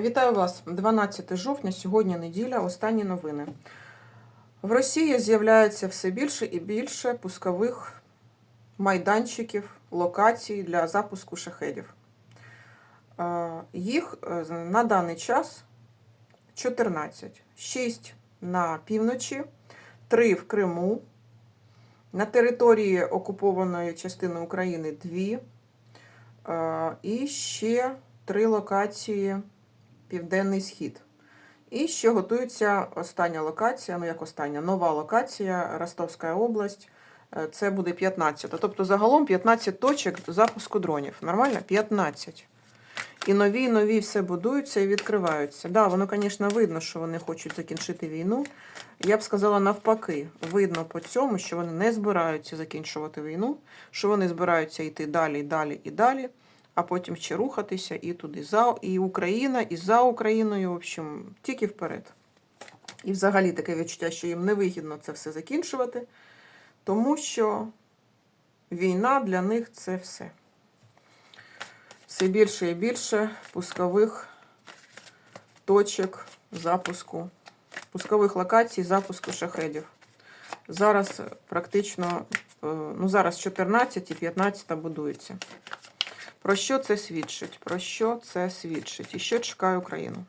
Вітаю вас 12 жовтня, сьогодні неділя, останні новини. В Росії з'являється все більше і більше пускових майданчиків, локацій для запуску шахедів. Е, Їх е, на даний час 14. 6 на півночі, 3 в Криму, на території окупованої частини України 2, е, і ще 3 локації Південний Схід. І ще готується остання локація, ну як остання, нова локація Ростовська область. Е, Це буде 15. Тобто загалом 15 точок запуску дронів. Нормально? 15. І нові, нові все будуються і відкриваються. Да, воно, звісно, видно, що вони хочуть закінчити війну. Я б сказала навпаки, видно по цьому, що вони не збираються закінчувати війну, що вони збираються йти далі, далі і далі, а потім ще рухатися і туди за і Україна, і за Україною, в общем, тільки вперед. І взагалі таке відчуття, що їм невигідно це все закінчувати, тому що війна для них це все. Все більше і більше пускових точок запуску, пускових локацій запуску шахедів. Зараз практично, е, ну зараз 14 і 15 будується. Про що це свідчить? Про що це свідчить? І що чекає Україну?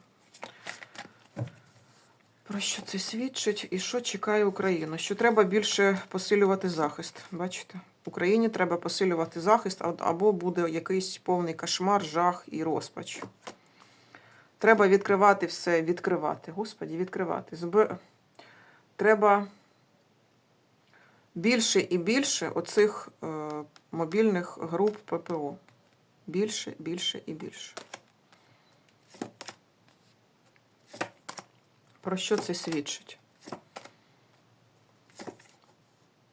Про що це свідчить і що чекає Україну? Що треба більше посилювати захист. Бачите? Україні треба посилювати захист, або буде якийсь повний кошмар, жах і розпач. Треба відкривати все, відкривати. Господі, відкривати. Зб... Треба більше і більше оцих е, мобільних груп ППО. Більше, більше і більше. Про що це свідчить?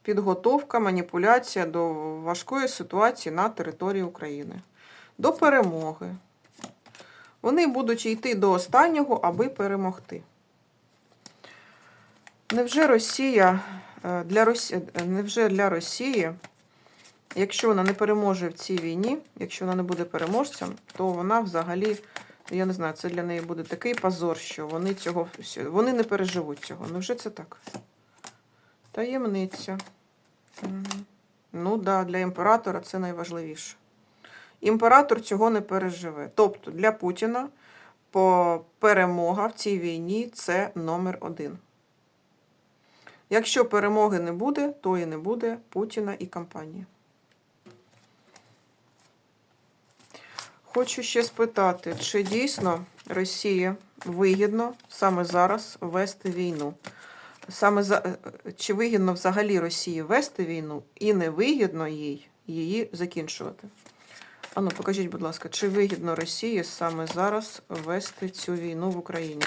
Підготовка, маніпуляція до важкої ситуації на території України. До перемоги. Вони будуть йти до останнього, аби перемогти. Невже Росія е, для Росії, невже для Росії, якщо вона не переможе в цій війні, якщо вона не буде переможцем, то вона взагалі, я не знаю, це для неї буде такий позор, що вони цього вони не переживуть цього. Невже це так? Таємниця. Ну так, да, для імператора це найважливіше. Імператор цього не переживе. Тобто для Путіна перемога в цій війні це номер один. Якщо перемоги не буде, то і не буде Путіна і компанії. Хочу ще спитати, чи дійсно Росії вигідно саме зараз вести війну? Саме за чи вигідно взагалі Росії вести війну і не вигідно їй її закінчувати? Ану, покажіть, будь ласка, чи вигідно Росії саме зараз вести цю війну в Україні?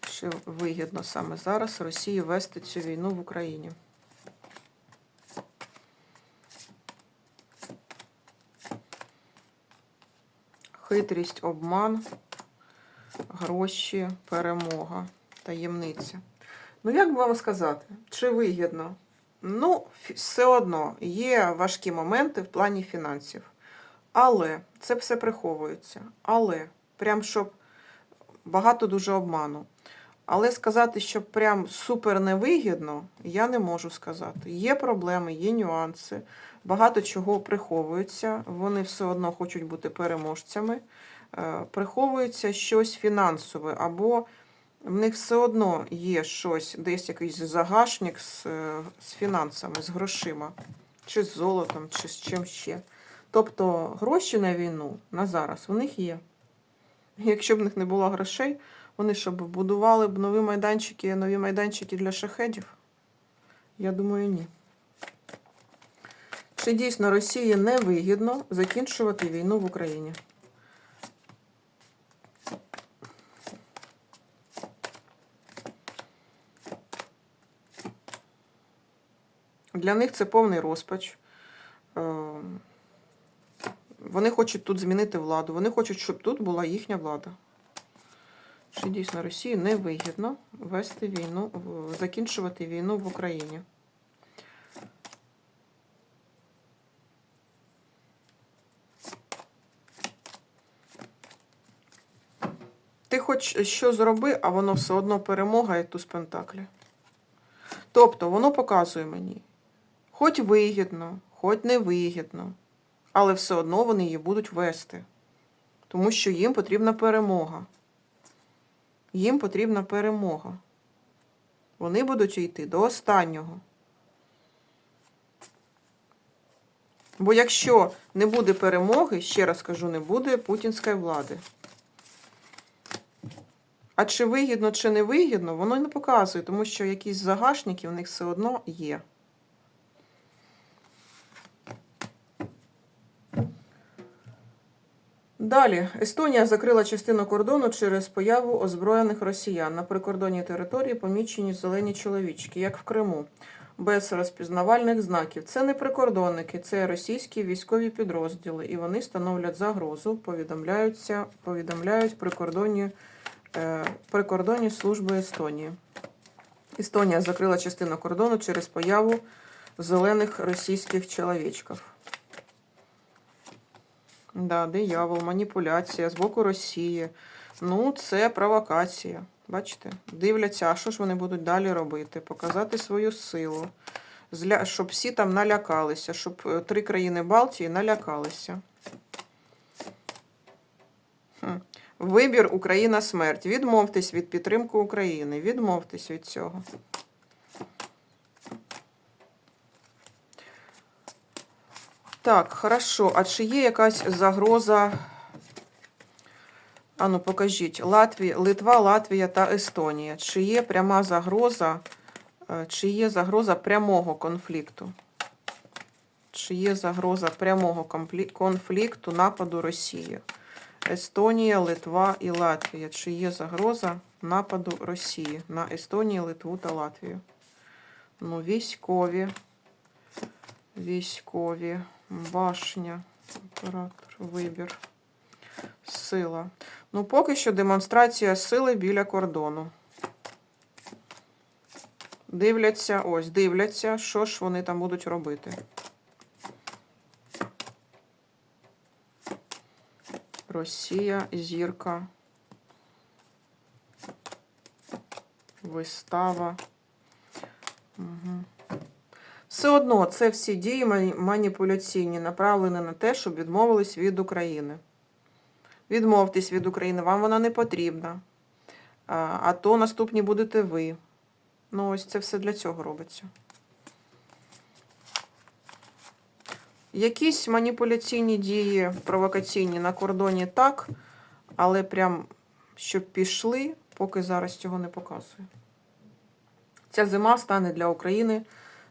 Чи вигідно саме зараз Росії вести цю війну в Україні? Хитрість, обман, гроші, перемога, таємниця. Ну, як би вам сказати, чи вигідно? Ну, все одно є важкі моменти в плані фінансів. Але це все приховується. Але прям щоб багато дуже обману. Але сказати, що прям супер невигідно, я не можу сказати. Є проблеми, є нюанси, багато чого приховується. Вони все одно хочуть бути переможцями. Е, Приховується щось фінансове, або в них все одно є щось, десь якийсь загашник з, е, з фінансами, з грошима, чи з золотом, чи з чим ще. Тобто гроші на війну на зараз у них є. Якщо б в них не було грошей, вони що будували б нові майданчики, нові майданчики для шахедів? Я думаю, ні. Чи дійсно Росії невигідно закінчувати війну в Україні? Для них це повний розпач. Е, Вони хочуть тут змінити владу. Вони хочуть, щоб тут була їхня влада. Чи дійсно Росії невигідно вести війну, закінчувати війну в Україні? Ти хоч що зроби, а воно все одно перемога і туз пентаклі. Тобто воно показує мені, хоч вигідно, хоч не вигідно, але все одно вони її будуть вести. Тому що їм потрібна перемога. Їм потрібна перемога. Вони будуть йти до останнього. Бо якщо не буде перемоги, ще раз кажу, не буде путінської влади. А чи вигідно, чи не вигідно, воно не показує, тому що якісь загашники в них все одно є. Далі, Естонія закрила частину кордону через появу озброєних росіян. На прикордонній території помічені зелені чоловічки, як в Криму, без розпізнавальних знаків. Це не прикордонники, це російські військові підрозділи, і вони становлять загрозу, повідомляються, повідомляють прикордонні, е, прикордонні служби Естонії. Естонія закрила частину кордону через появу зелених російських чоловічків. Да, диявол, маніпуляція з боку Росії. Ну, це провокація. Бачите? Дивляться, а що ж вони будуть далі робити? Показати свою силу, Зля... щоб всі там налякалися, щоб е, три країни Балтії налякалися. Вибір Україна смерть. Відмовтесь від підтримки України. Відмовтесь від цього. Так, хорошо. А чи є якась загроза? Ану, покажіть. Латвія, Литва, Латвія та Естонія. Чи є пряма загроза, е, чи є загроза прямого конфлікту? Чи є загроза прямого конфлікту нападу Росії? Естонія, Литва і Латвія. Чи є загроза нападу Росії на Естонію, Литву та Латвію? Ну, військові. Військові. Башня. Оператор. Вибір. Сила. Ну, поки що демонстрація сили біля кордону. Дивляться, ось, дивляться, що ж вони там будуть робити. Росія, зірка. Вистава. Угу. Все одно це всі дії маніпуляційні, направлені на те, щоб відмовились від України. Відмовтесь від України, вам вона не потрібна. А, то наступні будете ви. Ну, ось це все для цього робиться. Якісь маніпуляційні дії, провокаційні на кордоні так, але прям щоб пішли, поки зараз цього не показує. Ця зима стане для України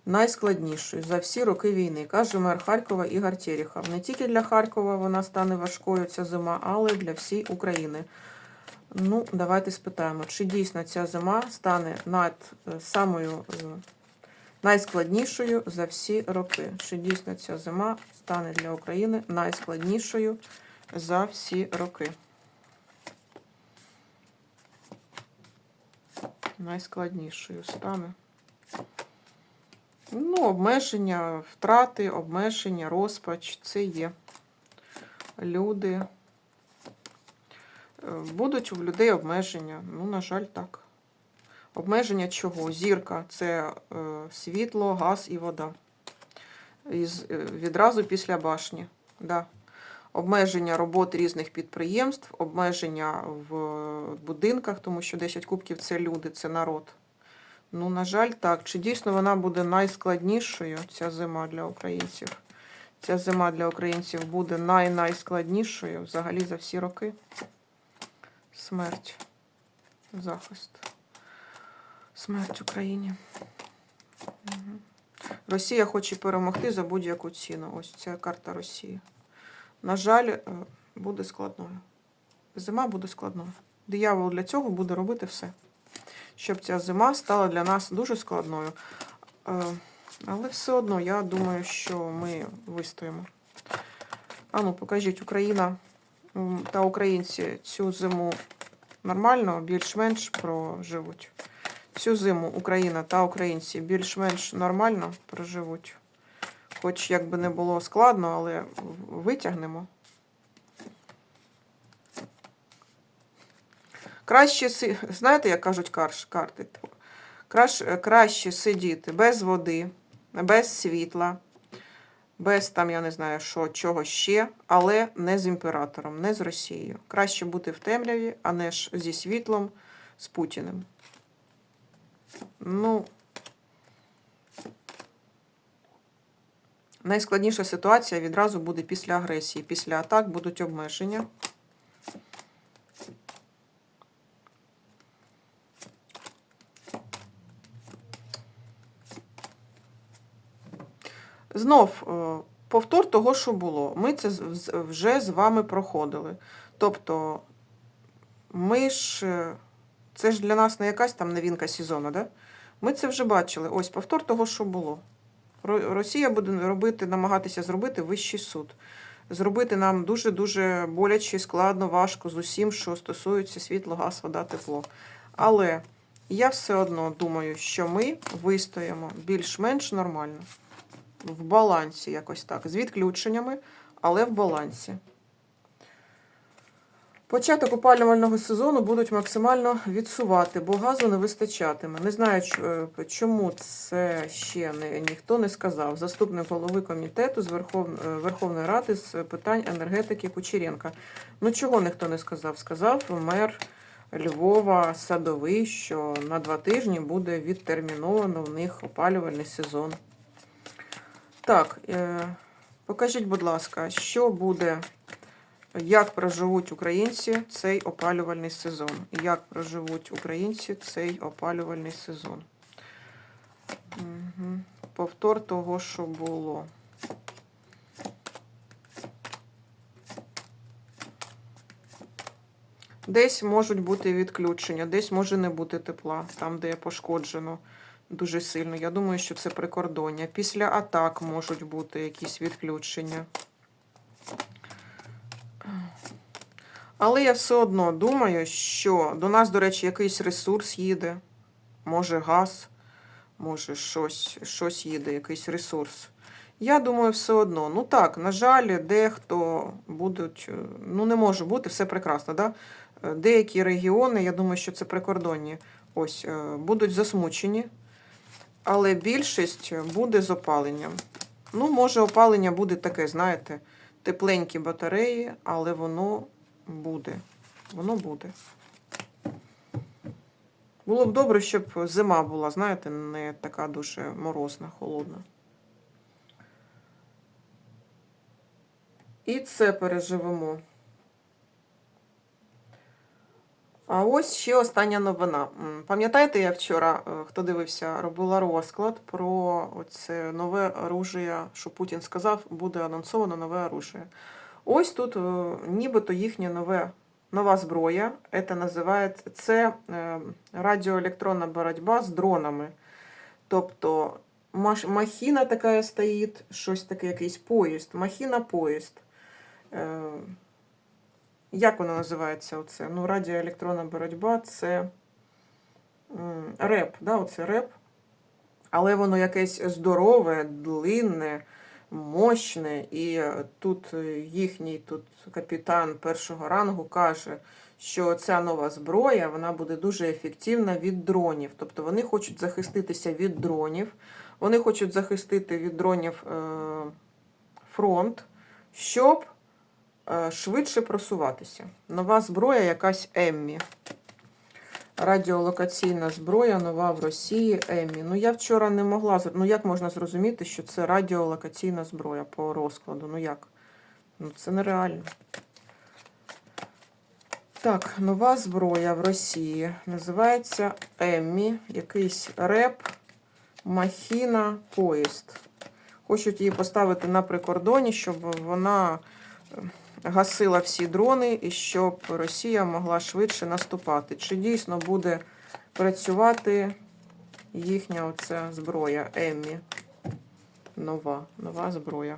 найскладнішою за всі роки війни, каже мер Харкова Ігор Терехов. Не тільки для Харкова вона стане важкою ця зима, але й для всієї України. Ну, давайте спитаємо, чи дійсно ця зима стане над е, самою е, найскладнішою за всі роки. Чи дійсно ця зима стане для України найскладнішою за всі роки? Найскладнішою стане. Ну, обмеження, втрати, обмеження, розпач це є. Люди. Е, Будуть у людей обмеження. Ну, на жаль, так. Обмеження чого? Зірка це е, світло, газ і вода. Із, е, відразу після башні. Да. Обмеження роботи різних підприємств, обмеження в будинках, тому що 10 кубків це люди, це народ. Ну, на жаль, так. Чи дійсно вона буде найскладнішою, ця зима для українців? Ця зима для українців буде най-найскладнішою взагалі за всі роки. Смерть. Захист. Смерть Україні. Угу. Росія хоче перемогти за будь-яку ціну. Ось ця карта Росії. На жаль, е, буде складною. Зима буде складною. Диявол для цього буде робити все щоб ця зима стала для нас дуже складною. Е, Але все одно, я думаю, що ми вистоїмо. А ну, покажіть, Україна та українці цю зиму нормально, більш-менш проживуть. Цю зиму Україна та українці більш-менш нормально проживуть. Хоч як би не було складно, але витягнемо. Краще, знаєте, як кажуть карти? Краш, краще сидіти без води, без світла, без там, я не знаю, що, чого ще, але не з імператором, не з Росією. Краще бути в темряві, а не ж зі світлом, з Путіним. Ну, найскладніша ситуація відразу буде після агресії. Після атак будуть обмеження. Знов е, повтор того, що було. Ми це вже з вами проходили. Тобто, ми ж. е, Це ж для нас не якась там новинка сезону, да? Ми це вже бачили. Ось повтор того, що було. Росія буде робити, намагатися зробити вищий суд. Зробити нам дуже-дуже боляче, складно, важко з усім, що стосується світло, газ, вода, тепло. Але я все одно думаю, що ми вистоїмо більш-менш нормально. В балансі якось так. З відключеннями, але в балансі. Початок опалювального сезону будуть максимально відсувати, бо газу не вистачатиме. Не знаю, е, чому це ще не, ніхто не сказав. Заступник голови комітету з Верхов... е, Верховної Ради з питань енергетики Кучеренка. Ну чого ніхто не сказав? Сказав мер Львова Садовий, що на два тижні буде відтерміновано в них опалювальний сезон. Так, е, покажіть, будь ласка, що буде як проживуть українці цей опалювальний сезон? Як проживуть українці цей опалювальний сезон? Угу. Повтор того, що було. Десь можуть бути відключення, десь може не бути тепла, там, де пошкоджено дуже сильно. Я думаю, що це прикордоння. Після атак можуть бути якісь відключення. Але я все одно думаю, що до нас, до речі, якийсь ресурс їде. Може газ, може щось, щось їде, якийсь ресурс. Я думаю, все одно. Ну так, на жаль, дехто будуть, ну не може бути, все прекрасно, да? Деякі регіони, я думаю, що це прикордонні, ось, е, будуть засмучені, але більшість буде з опаленням. Ну, може, опалення буде таке, знаєте, тепленькі батареї, але воно буде. Воно буде. Було б добре, щоб зима була, знаєте, не така дуже морозна, холодна. І це переживемо. А ось ще остання новина. Пам'ятаєте, я вчора, е, хто дивився, робила розклад про оце нове оружие, що Путін сказав, буде анонсовано нове оружие. Ось тут е, нібито їхнє нове, нова зброя. Це називається це е, радіоелектронна боротьба з дронами. Тобто махіна така стоїть, щось таке, якийсь поїзд, махіна-поїзд. Е, Як воно називається? Оце? Ну, радіоелектронна боротьба це реп, да, оце реп. Але воно якесь здорове, длинне, мощне. І е, тут е, їхній тут капітан першого рангу каже, що ця нова зброя вона буде дуже ефективна від дронів. Тобто вони хочуть захиститися від дронів, вони хочуть захистити від дронів е, фронт, щоб швидше просуватися. Нова зброя, якась Еммі. Радіолокаційна зброя нова в Росії Еммі. Ну я вчора не могла Ну як можна зрозуміти, що це радіолокаційна зброя по розкладу? Ну як? Ну це нереально. Так, нова зброя в Росії. Називається Еммі. Якийсь реп, махіна, поїзд. Хочуть її поставити на прикордоні, щоб вона е, гасила всі дрони і щоб Росія могла швидше наступати. Чи дійсно буде працювати їхня оця зброя Еммі? Нова, нова зброя.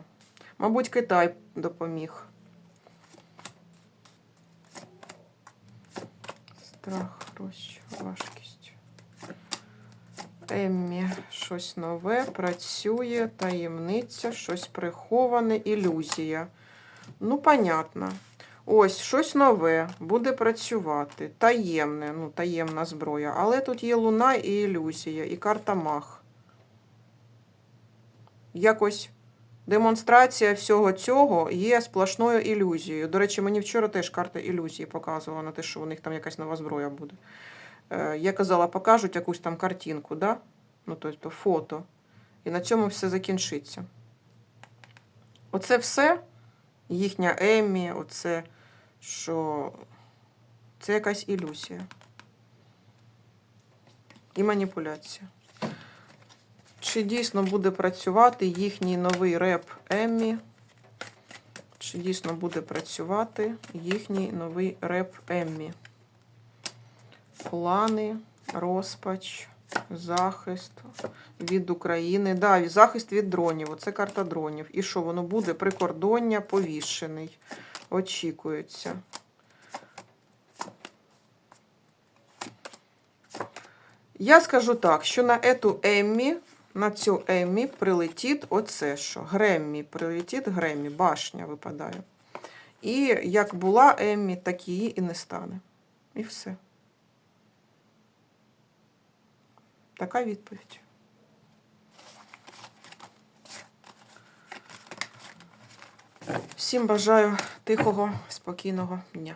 Мабуть, Китай допоміг. Страх, розч, важкість. Еммі, щось нове, працює, таємниця, щось приховане, ілюзія. Ну, понятно. Ось щось нове буде працювати. Таємне, ну, таємна зброя. Але тут є луна і ілюзія, і карта мах. Якось демонстрація всього цього є сплошною ілюзією. До речі, мені вчора теж карта ілюзії показувала на те, що у них там якась нова зброя буде. Е, Я казала, покажуть якусь там картинку, да? ну, тобто фото. І на цьому все закінчиться. Оце все, їхня Еммі, оце, що це якась ілюзія. І маніпуляція. Чи дійсно буде працювати їхній новий реп Еммі? Чи дійсно буде працювати їхній новий реп Еммі? Плани, розпач, захист від України. Да, захист від дронів. Оце карта дронів. І що воно буде? Прикордоння повішений. Очікується. Я скажу так, що на ету Еммі, на цю Еммі прилетить оце що. Греммі, прилетить Греммі, башня випадає. І як була Еммі, так її і не стане. І все. Така відповідь. Всім бажаю тихого, спокійного дня.